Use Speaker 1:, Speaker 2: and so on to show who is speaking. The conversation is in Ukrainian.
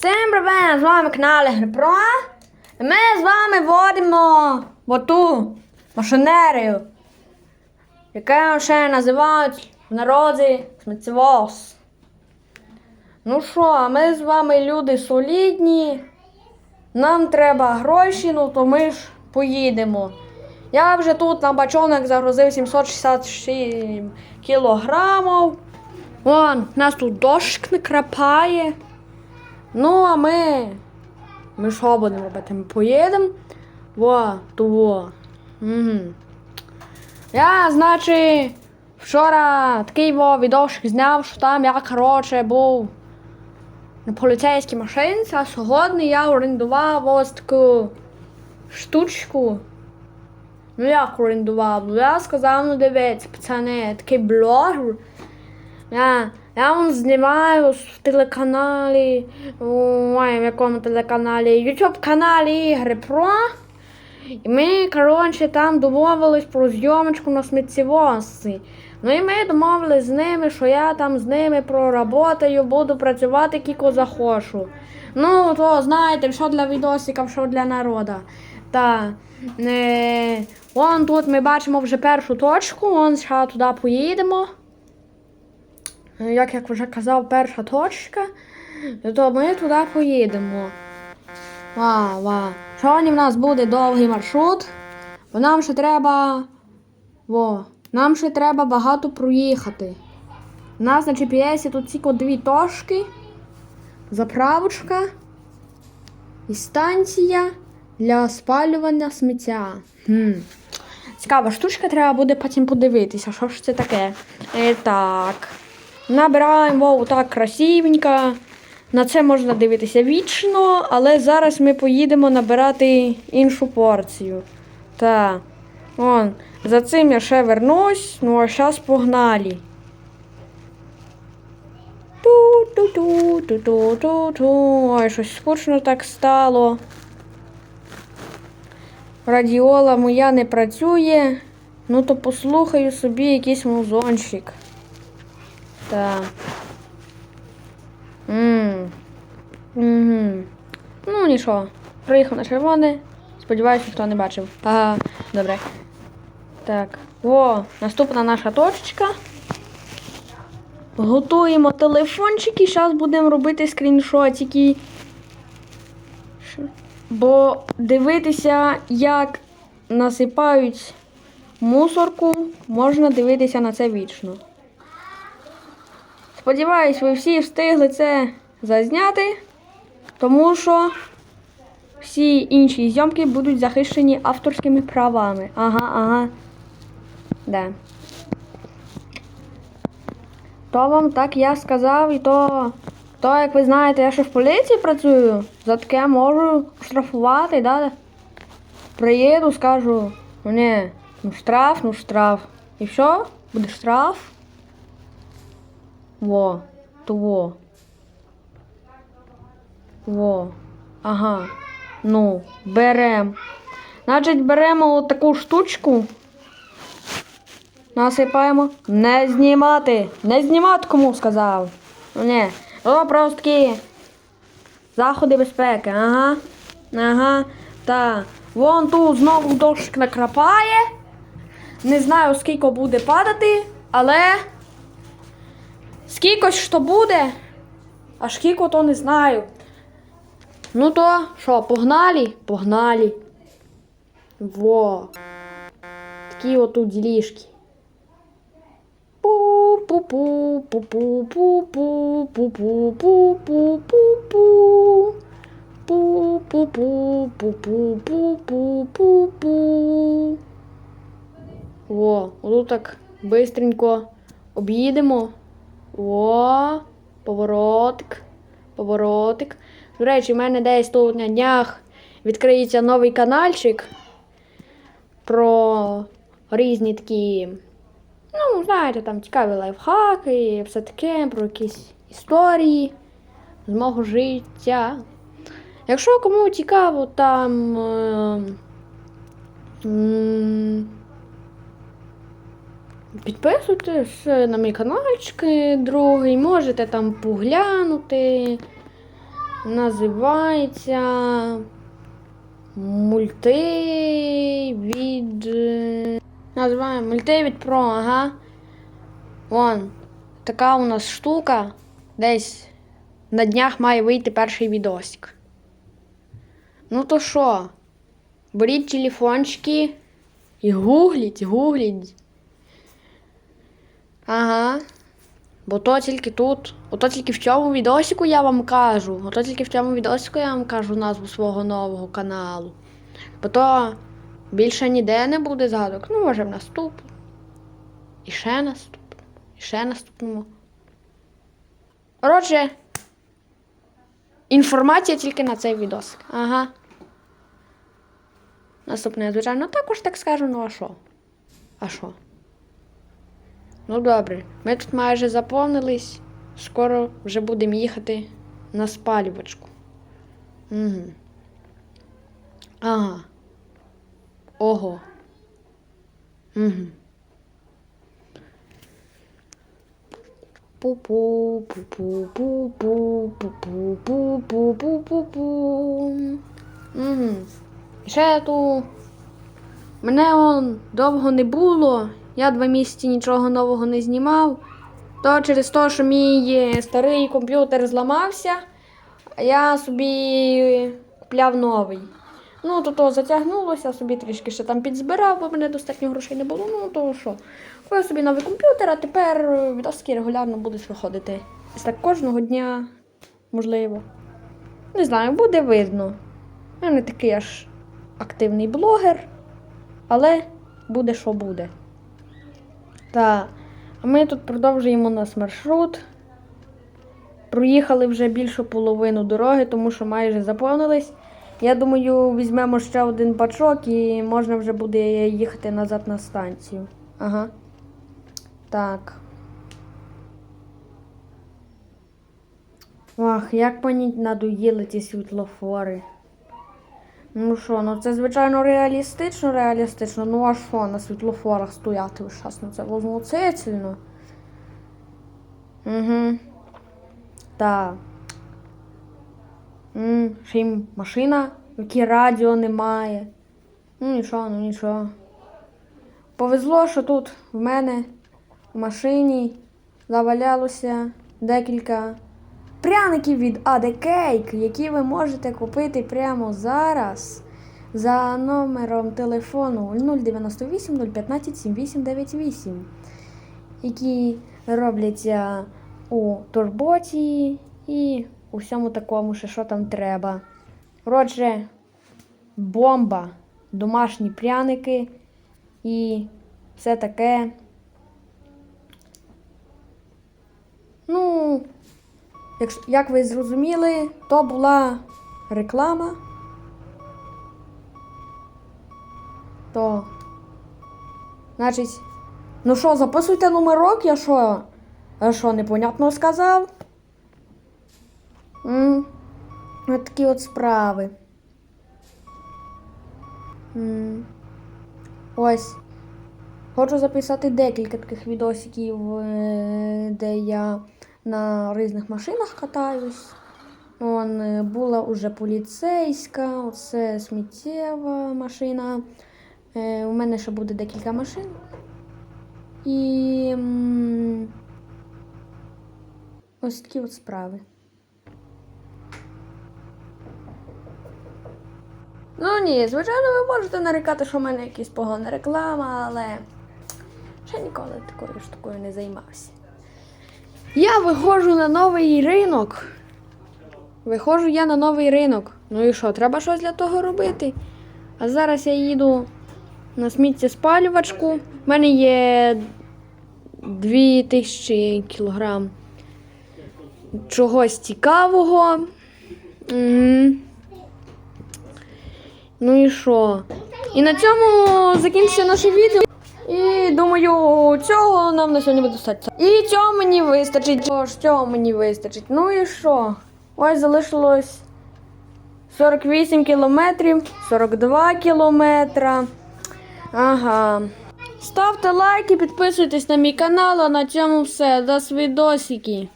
Speaker 1: Всім привет! З вами канал. І ми з вами водимо оту машинерію, яке ще називають в народі сміттєвоз. Ну що, ми з вами люди солідні. Нам треба гроші, ну то ми ж поїдемо. Я вже тут на бачонок загрузив 767 кілограмів. Вон, нас тут дощ не крапає. Ну, а ми. Ми що будемо робити? Ми поїдемо. Во, того. Угу. Я, значить, вчора такий во відосик зняв, що там я, коротше, був на поліцейській машинці, а сьогодні я орендував ось таку штучку. Ну як орендував? Ну, Я сказав, ну дивіться, пацани, такий блогер. Я, я вам знімаю в телеканалі, ой, в якому телеканалі, YouTube каналі Ігри Про. І ми, коротше, там домовились про зйомочку на сміттєвозці. Ну і ми домовились з ними, що я там з ними проработаю, буду працювати кіко захочу. Ну, то знаєте, що для відосиків, що для народу. Та, е, вон тут ми бачимо вже першу точку, вон ще туди поїдемо. Як я вже казав, перша точка, то ми туди поїдемо. Ва, ва. Сьогодні в нас буде довгий маршрут, бо нам ще треба. Во, нам ще треба багато проїхати. У нас на GPS тут тільки дві точки, заправочка і станція для спалювання сміття. Хм. Цікава штучка, треба буде потім подивитися, що ж це таке. І так. Набираємо вау, так красивенько. На це можна дивитися вічно, але зараз ми поїдемо набирати іншу порцію. Так. Вон, за цим я ще вернусь, ну а зараз погнали. Ту-ту-ту-ту-ту-ту-ту. Ой, щось скучно так стало. Радіола моя не працює. Ну то послухаю собі якийсь музончик. Ммм. Угу. Ну, нічого. Приїхав на червоне. Сподіваюся, ніхто не бачив. Ага, добре. Так. О, наступна наша точечка. Готуємо телефончики. Зараз будемо робити скріншотики. Бо дивитися, як насипають мусорку, можна дивитися на це вічно. Сподіваюсь, ви всі встигли це зазняти, тому що всі інші зйомки будуть захищені авторськими правами. Ага, ага. Да. То вам так я сказав, і то, то як ви знаєте, я ще в поліції працюю, за таке можу штрафувати, да? Приїду, скажу, ну ні, ну штраф, ну штраф. І що? Буде штраф? Во, то во. Ага. Ну, берем. Значить, беремо таку штучку. Насипаємо. Не знімати. Не знімати кому сказав. Ну ні. О, просто такі заходи безпеки. Ага. Ага. Так. Вон тут знову дощик накрапає. Не знаю, скільки буде падати, але. Скільки то буде, а скільки то не знаю. Ну то що, погнали? Погнали. Во. Такі отут ділішки. Пу-пу-пу-пу-пу-пу-пу-пу-пу-пу. Пу-пу-пу-пу-пу-пу-пу-пу. Во, отут так бистренько об'їдемо. О, поворотик, поворотик. До речі, в мене десь тут на днях відкриється новий каналчик про різні такі, ну, знаєте, там цікаві лайфхаки і все таке, про якісь історії з мого життя. Якщо кому цікаво, там. Е, Підписуйтесь на мій каналчик другий, можете там поглянути. Називається мультивід. Називаємо мультивід Pro, ага. Вон. Така у нас штука. Десь на днях має вийти перший відосик. Ну то що? Беріть телефончики і гугліть, гугліть. Ага. Бо то тільки тут, ото тільки в цьому відосику я вам кажу. Ото тільки в цьому відосику я вам кажу назву свого нового каналу. Бо то більше ніде не буде згадок. Ну, може, в наступному. І ще наступному. І ще наступному. Коротше, інформація тільки на цей відосик. Ага. Наступне, звичайно, також так скажу, ну а що? А що? Ну добре, ми тут майже заповнились. Скоро вже будемо їхати на спалювачку. Угу. Ага. Ого. Угу. Пу-пу, пу-пу, пу-пу, пу-пу, пу-пу, пу-пу-пу. Угу. Ще ту. Мене он довго не було. Я два місяці нічого нового не знімав. То через те, що мій старий комп'ютер зламався, я собі купляв новий. Ну, то то затягнулося, собі трішки ще там підзбирав, бо мене достатньо грошей не було. Ну, то що. Купив собі новий комп'ютер, а тепер відоски регулярно будуть виходити. Так кожного дня, можливо. Не знаю, буде видно. Я не такий аж активний блогер, але буде, що буде. Так, а ми тут продовжуємо наш маршрут. Проїхали вже більшу половину дороги, тому що майже заповнились. Я думаю, візьмемо ще один бачок і можна вже буде їхати назад на станцію. Ага. Так. Ах, як мені надоїли ці світлофори. Ну що, ну це звичайно реалістично, реалістично. Ну а що на світлофорах стояти весь час? Ну це возмутительно. Угу. Так. Ще й машина, в якій радіо немає. Ну нічого, ну нічого. Повезло, що тут в мене в машині завалялося декілька пряників від Cake, які ви можете купити прямо зараз за номером телефону 098 015 7898, які робляться у турботі і у всьому такому, ще що там треба. Отже, бомба, домашні пряники і все таке. Ну, як, ви зрозуміли, то була реклама. То. Значить, ну що, записуйте номерок, я що? Я що, непонятно сказав? М, От такі от справи. М. Ось. Хочу записати декілька таких відосиків, е, де я на різних машинах катаюсь. Вон е, була уже поліцейська, оце сміттєва машина. Е, у мене ще буде декілька машин. І ось такі от справи. Ну ні, звичайно, ви можете нарікати, що в мене якась погана реклама, але ще ніколи такою штукою не займався. Я виходжу на новий ринок. Виходжу я на новий ринок. Ну і що, треба щось для того робити? А зараз я їду на сміттєспалювачку. У мене є 2000 кілограм чогось цікавого. М. Ну і що? І на цьому закінчиться наше відео. І думаю, цього нам на сьогодні буде достатньо. І цього мені вистачить. Тож, цього мені вистачить. Ну і що? Ось залишилось 48 кілометрів, 42 кілометра. Ага. Ставте лайки, підписуйтесь на мій канал, а на цьому все. До свидосики.